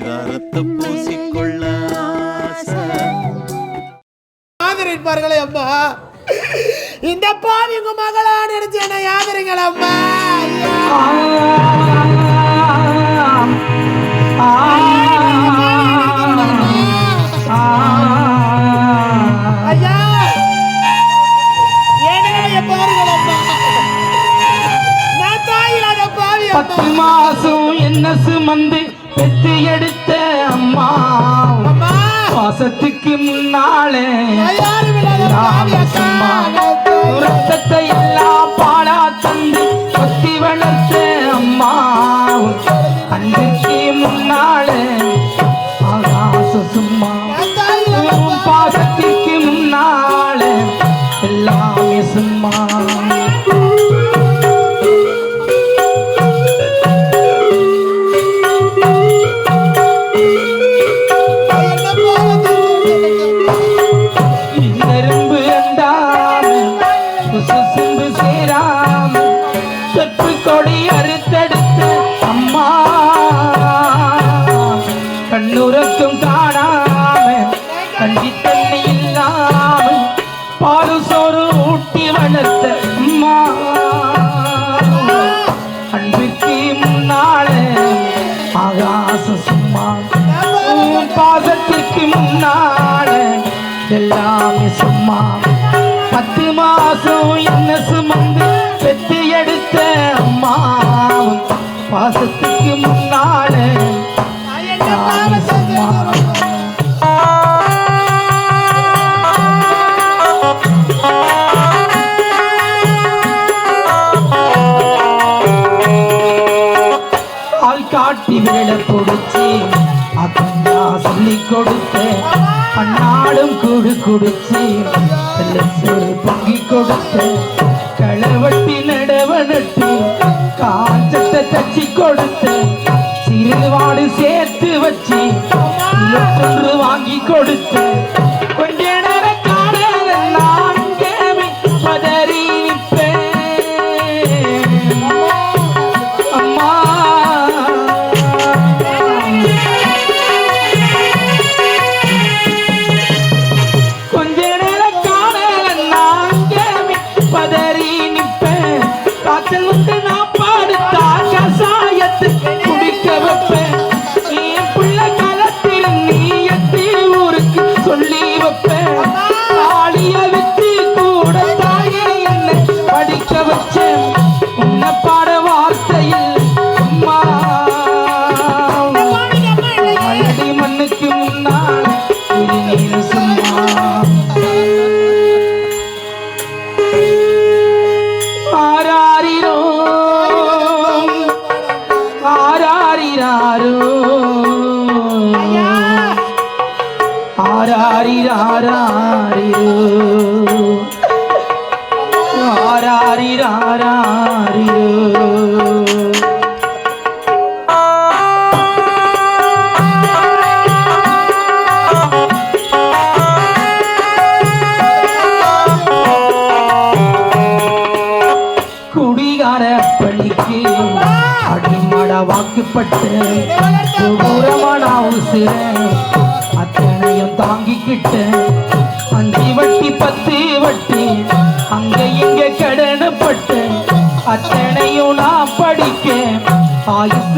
பரிதாரத்தை பூசிக்கொள்ள ஆசை. ஆதரிப்பார்களே அம்மா. இந்த பாவி உங்க மகளா நினைச்சு என்ன ஆதரிங்கள் அம்மா. பத்து அம்மா. மாசம் என்ன சுமந்து பெத்து எடுத்த அம்மா. மாசத்துக்கு முன்னாலே ரத்தத்தை எல்லாம் பாலா தந்து தொப்பு கொடி அறுத்தெடுத்த அம்மா. கண்ணுறக்கும் காணாம கஞ்சி தண்ணி இல்லாம பாரு சோறு ஊட்டி வளர்த்த அம்மா. அன்பிற்கு முன்னால ஆகாச சும்மா. பாசத்திற்கு முன்னால எல்லாமே சும்மா. பத்து மாசம் என்ன சுமந்து மாசத்துக்கு முன்னால. எல்லாமே சும்மா ஆள் காட்டி விரல பொடிச்சு அக்கா சொல்லி கொடுத்து அன்னாடும் குடிச்சு பொங்கி கொடுத்து கொடுத்து விட்ட அஞ்சு வட்டி பத்து வட்டி அங்க இங்க கடனப்பட்டு அத்தனையும் நான் படிக்க ஆயுசுக்கும்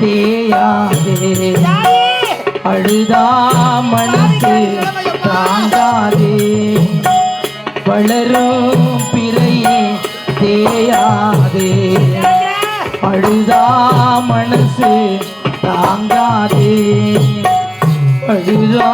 தேயாதே. அழுதா மனசு தாங்காதே வளரும் பிறையே தேயாதே. அழுதா மனசு தாங்காதே. அழுதா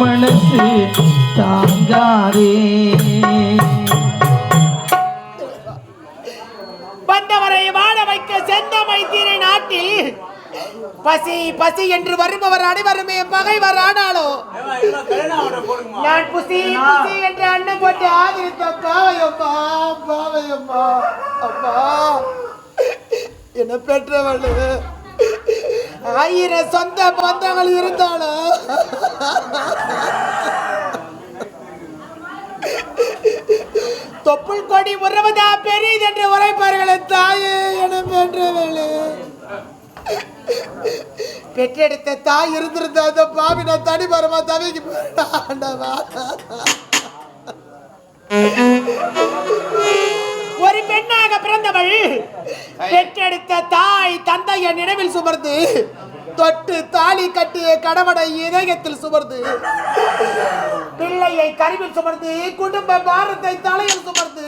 மனசு தாங்காதே. வந்தவரை வாழ வைக்க செந்தமை தீரை நாட்டில் பசி பசி என்று வருபவர் அனைவருமே பகைவர் ஆனாலோ? நான் புசி புசி என்று அண்ணன் போட்டு ஆதரித்த பாவையப்பா பாவையப்பா அப்பா என்ன பெற்றவள். ஆயிரம் சொந்த பந்தங்கள் இருந்தாலும் தொப்புள் கொடி உறவுதா பெரியது என்று உரைப்பார்களே தாயே என பெற்றவளே. பெற்றெடுத்த தாய் இருந்திருந்த அந்த பாவி நான் தனி பரமா தவிக்கு ஆண்டவா. ஒரு பெண்ணாக பிறந்தவள் பெற்றெடுத்த தாய் தந்தைய நினைவில் சுமர்ந்து தொட்டு தாலி கட்டிய கடவடை இதயத்தில் சுமர்ந்து பிள்ளையை கருவில் சுமர்ந்து குடும்ப பாரத்தை தலையில் சுமர்ந்து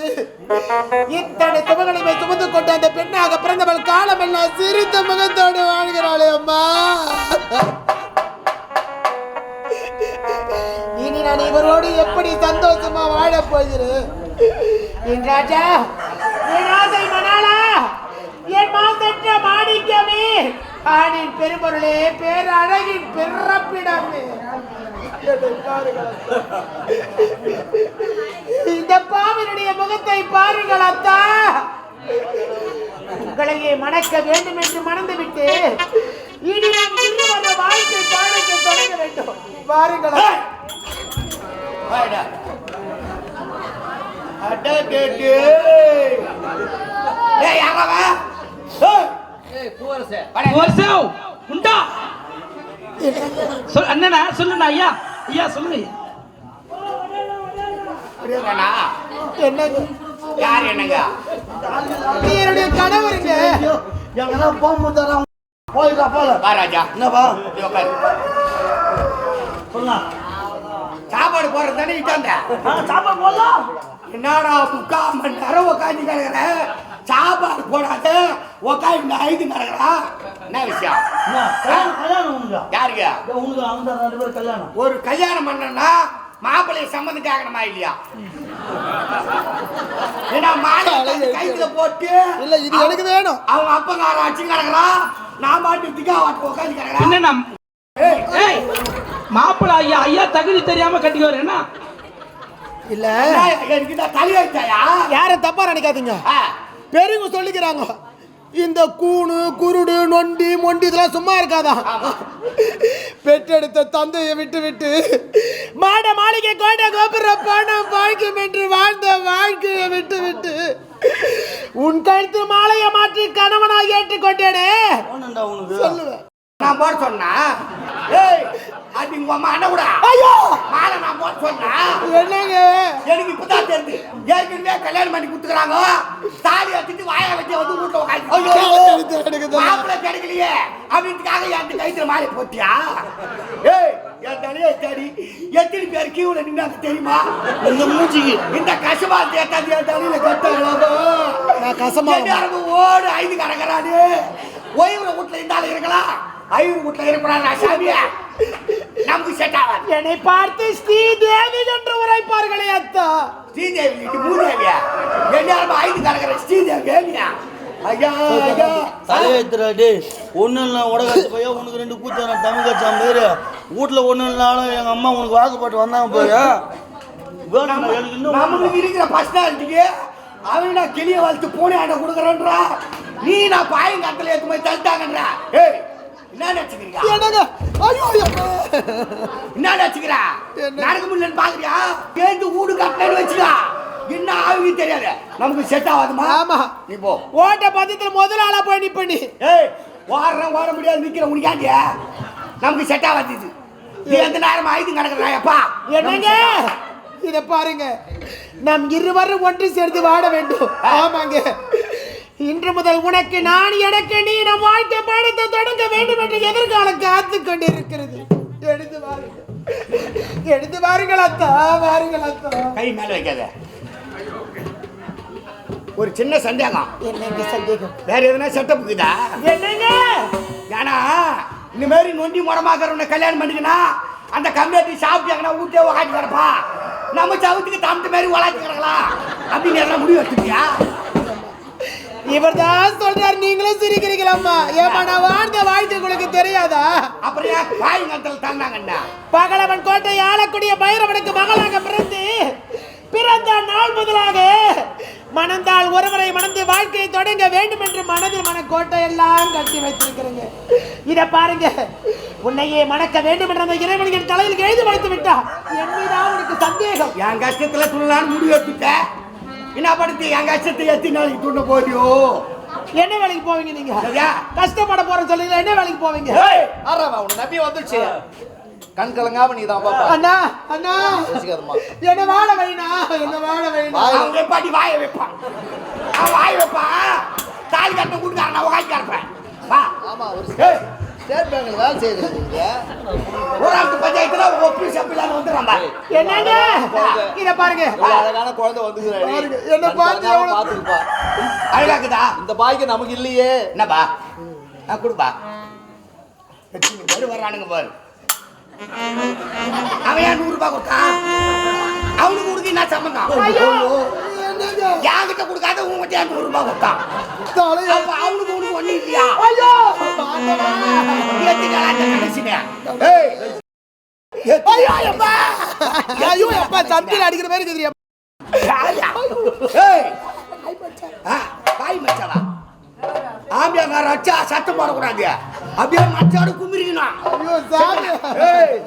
இத்தனை சுமகளையுமே சுமந்து பெண்ணாக பிறந்தவள் காலமெல்லாம் சிரித்த முகத்தோடு வாழ்கிறாளே அம்மா. இனி நான் இவரோடு எப்படி சந்தோஷமா வாழப் போகிறேன்? என் ராஜா என் ஆசை மணாளா என் மாசற்ற மாணிக்கமே. ஆணின் பெருமொருளே பேரழகின் பிறப்பிடமே. இந்த பாவனுடைய முகத்தை பாருங்கள் அத்தா. உங்களையே மணக்க வேண்டும் என்று மணந்துவிட்டு இனி நாம் இருவர வாழ்க்கை பயணத்தை தொடங்க வேண்டும். சொல் அண்ணனா சொல்லுண்ணா ஐயா. ஐயா சொல்லுங்க என்னங்க யார் என்னங்க? நீ என்னுடைய கணவருங்க. எங்கன்னா போக முடியாதா போயிடா போல. வா ராஜா. என்னப்பா. சொல்லலாம் சாப்பாடு போடுறது தானே இட்டாந்த சாப்பாடு போடலாம். என்னடா முக்கால் மணி நேரம் கிடக்குற? சாப்பாடு போடாத. உட்காந்து ஐந்து கிடக்குறா. என்ன விஷயம்? இதோ உனக்கு அந்த ரெண்டு பேரும் கல்யாணம். ஒரு கல்யாணம் பண்ணனா மாப்பிள்ளைய சம்மந்தம் கேட்கணுமா இல்லையா? ஏன்னா மாலை கைத்துல போட்டு? இல்ல இது எனக்கு வேணும். அவங்க அப்பங்கார நான் பாட்டு திக்கா வாட்டு உட்காந்து கிடக்குறேன் என்னண்ணா ஏய். மாப்பிள்ள ஐயா ஐயா தகுதி தெரியாம கட்டிக்குவார் என்ன? இல்ல. எனக்கு தலையாச்சாயா யாரும் தப்பா நினைக்காதீங்க. பெரியவங்க சொல்லிக்கிறாங்க. இந்த கூணு குருடு நொண்டி மொண்டி இதெல்லாம் சும்மா இருக்காதான் பெற்றெடுத்த தந்தையை விட்டு விட்டு மாட மாளிகை கோட்டை கோபுர பணம் பாய்க்கும் என்று வாழ்ந்த வாழ்க்கையை விட்டு விட்டு உன் கழுத்து மாலையை மாற்றி கணவனாக ஏற்றுக்கொண்டேனே. சொல்லுவேன். நான் போட சொன்னா? ஏய் அது உங்க அம்மா அண்ணன் கூட. ஐயோ! மாலை நான் போட சொன்னா? என்னங்க? எனக்கு இப்பதான் தெரியுது. ஏற்கனவே கல்யாணம் பண்ணி கொடுத்துக்கிறாங்க. தாலி வச்சுட்டு வாயை வச்சு வந்து வீட்டுல உட்காந்து. மாப்பிள்ளை கிடைக்கலையே. அப்படின்றதுக்காக என் கைத்துல மாலை போட்டியா? ஏய் என் தலையை தேடி எத்தனை பேர் கீவுல நின்னாங்க தெரியுமா? இந்த மூஞ்சிக்கு. இந்த கசமா தேட்டாது என் தலையில கட்டாங்க. நான் கசமா ஓடு ஐந்து கணக்கிறாரு ஓய்வுல வீட்டுல இருந்தாலும் இருக்கலாம். ஐநூறு வீட்டுல இருக்கிறாங்க சாமியா நமக்கு செட் ஆகாது. என்னை பார்த்து ஸ்ரீ தேவி என்று உரைப்பார்களே அத்தா. ஸ்ரீதேவி இது பூதேவியா எல்லாரும் ஐந்து ஸ்ரீதேவி ஐயா தலையெழுத்துறா டேய் ஒன்றும் இல்லை உடகாச்சு பையா உனக்கு ரெண்டு கச்சான் பேர். வீட்டில் ஒன்றும் எங்கள் அம்மா உனக்கு வாக்குப்பாட்டு வந்தாங்க போயா நமக்கு இருக்கிற பர்சனாலிட்டிக்கு அவன் நான் கிளிய வளர்த்து பூனை ஆட்ட கொடுக்குறேன்றா. நீ நான் பாயங்காத்துல எடுத்து போய் தள்ளிட்டாங்கன்றா. ஏய் என்ன நினைச்சுக்கிறீங்க என்னங்க? ஐயோ. என்ன நினைச்சுக்கிறா? நடக்க முடியலன்னு பாக்குறியா? சேர்ந்து வீடு கட்டணும்னு வச்சுக்கா. என்ன ஆகுது தெரியாது. நமக்கு செட் ஆகாதுமா? ஆமா. நீ போ. ஓட்ட பந்தத்துல முதல் ஆளா போய் நிப்ப நீ. ஏய் ஓடுறேன் ஓட முடியாது நிக்கிற உனக்காண்டிய நமக்கு செட் ஆகாது இது. நீ எந்த நேரம் ஆயுதம் கிடக்குறாயப்பா? என்னங்க? இத பாருங்க. நாம் இருவரும் ஒன்று சேர்ந்து வாழ வேண்டும். ஆமாங்க. இன்று முதல் உனக்கு நான் எனக்கு நீ நம் வாழ்க்கை பாடத்தை தொடங்க வேண்டும் என்று எதிர்காலம் காத்து கொண்டிருக்கிறது. எடுத்து பாருங்க எடுத்து பாருங்கள் அத்தா பாருங்கள் அத்தா. கை மேல வைக்காத. ஒரு சின்ன சந்தேகம். என்னங்க சந்தேகம்? வேற எதுனா செட்டப் இருக்குதா என்னங்க? ஏன்னா இந்த மாதிரி நொண்டி முடமாக்கிறவனை கல்யாணம் பண்ணிக்கினா அந்த கம்யூனிட்டி சாப்பிட்டாங்கன்னா ஊட்டே உக்காட்டி கிடப்பா. நம்ம சவுத்துக்கு தம்பி மாதிரி உலாச்சி கிடக்கலாம் அப்படின்னு எல்லாம் முடிவு வச்சுக்கியா இவர்தான் சொல்றார் நீங்களும் சிரிக்கிறீங்களாம்மா ஏமா நான் வாழ்ந்த வாழ்க்கை உங்களுக்கு தெரியாதா? பாய் நேரத்தில் தந்தாங்கண்ணா பகலவன் கோட்டை ஆளக்கூடிய பைரவனுக்கு மகளாக பிறந்து பிறந்த நாள் முதலாக மணந்தால் ஒருவரை மணந்து வாழ்க்கையை தொடங்க வேண்டும் என்று மனதில் மனக்கோட்டை எல்லாம் கட்டி வைத்திருக்கிறேங்க இத பாருங்க. உன்னையே மணக்க வேண்டும் என்ற அந்த இறைவன் என் தலையில் எழுதி வைத்து விட்டா என் மீதான் உனக்கு சந்தேகம். என் கஷ்டத்துல துள்ளலான்னு முடிவு எடுத்துட்டேன் என்ன படுத்து? என் கஷ்டத்தை எத்தனை நாளைக்கு துண்ண போறியோ? என்ன வேலைக்கு போவீங்க நீங்க? சரியா? கஷ்டப்பட போற சொல்லுங்க என்ன வேலைக்கு போவீங்க? ஆறாவா உன்னை நம்பி வந்துடுச்சு கண் கலங்காம நீ தான் பாப்பா. அண்ணா அண்ணா. என்ன வாழ வைனா என்ன வாழ வைனா வாய். அவன் வெப்பாட்டி வாய வைப்பான் வாய வைப்பான் தாலி கட்ட கூட்டுக்காரன் நான் உக்காச்சி கிடப்பேன். வா. ஆமா ஒரு ஸ்டேட் பேங்க்ல வேலை ஒரு ஆட்டு பஞ்சாயத்துல ஒப்பி சப்பிலான்னு வந்துடுறான் பாரு. என்னங்க? இத பாருங்க. அழகான குழந்தை வந்துக்கிறாடி பாருங்க, என்ன எவ்வளவு- பாத்துருப்பா அழகாக்குதா? இந்த பாய்க்கு நமக்கு இல்லையே. என்னப்பா? நான் கொடுப்பா. பேர் வர்றானுங்க பாரு. அவன் ஏன் நூறு ரூபாய் கொடுத்தான் அவனுக்கு கொடுக்க என்ன சம்பந்தம்? என்கிட்ட கொடுக்காத உங்ககிட்ட நூறு ரூபாய் கொடுத்தான் அவனுக்கு ஒண்ணும் இல்லையா ஐயோ ஐயோ அப்பா! அடிக்கிற மாதிரி இருக்குதுயா ஏய்! பாய் மச்சாவா ஆம்பியாங்க ரச்சா சத்தம் போடக்கூடாது. அப்படியே மச்சாடு குமிரிக்கணும் ஐயோ சார் ஏய்!